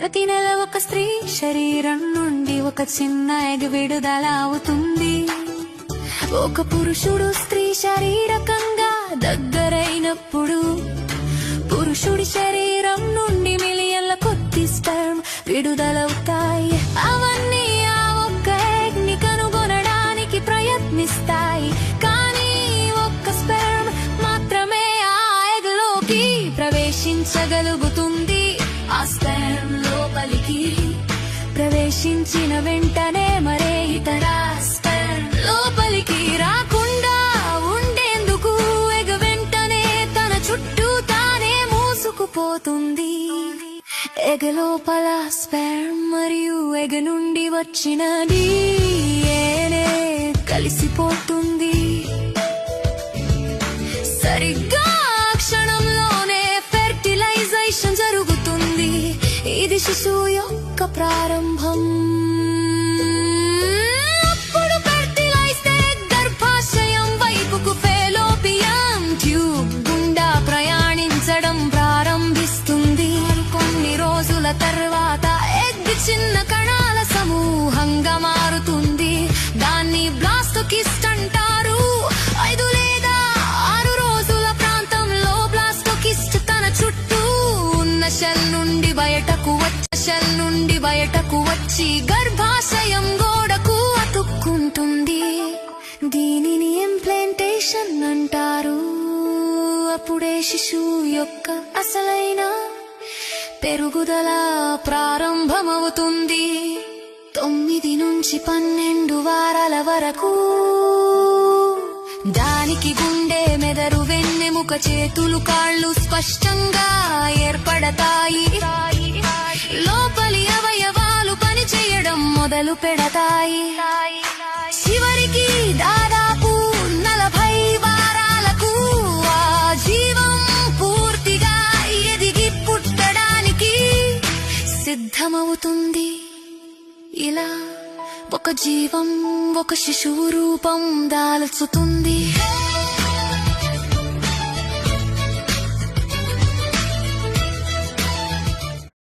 ప్రతి నెల ఒక స్త్రీ శరీరం నుండి ఒక చిన్న ఎగ్ విడుదల అవుతుంది. ఒక పురుషుడు స్త్రీ శరీరకంగా దగ్గరైనప్పుడు పురుషుడి శరీరం నుండి మిలియన్ల కొద్ది స్టర్మ్ విడుదలవుతాయి. అవన్నీ ఆ ఒక్క ఎగ్ని కనుగొనడానికి ప్రయత్నిస్తాయి. కానీ ఒక్క స్పెర్మ్ మాత్రమే ఆ ఎగ్లోకి ప్రవేశించగలుగుతుంది. ప్రవేశించిన వెంటనే మరే ఇతర లోపలికి రాకుండా ఉండేందుకు ఎగ వెంటనే తన చుట్టూ తానే మూసుకుపోతుంది. ఎగ లోపల స్పెర్మ్ మరియు ఎగ నుండి వచ్చిన DNA కలిసిపోతుంది. యొక్క ప్రారంభం. అప్పుడు ఫెర్టిలైజ్ గర్భాశయం వైపుకు ఫెలోపియం ట్యూబ్ గుండా ప్రయాణించడం ప్రారంభిస్తుంది. కొన్ని రోజుల తర్వాత ఎగ్ చిన్న కణాల సమూహంగా మారుతుంది. దాన్ని బ్లాస్టోకిస్ట్ అంటారు నుండి బయటకు వచ్చి షెల్ నుండి బయటకు వచ్చి గర్భాశయం గోడకు అతుక్కుంటుంది. దీనిని ఇంప్లాంటేషన్ అంటారు. అప్పుడే శిశువు యొక్క అసలైన పెరుగుదల ప్రారంభమవుతుంది. తొమ్మిది నుంచి పన్నెండు వారాల వరకు చేతులు కాళ్ళు స్పష్టంగా ఏర్పడతాయి. లోపలి అవయవాలు పనిచేయడం మొదలు పెడతాయి. చివరికి దాదాపు నలభై వారాలకు ఆ జీవం పూర్తిగా ఎదిగి పుట్టడానికి సిద్ధమవుతుంది. ఇలా ఒక జీవం ఒక శిశువు రూపం దాల్చుతుంది.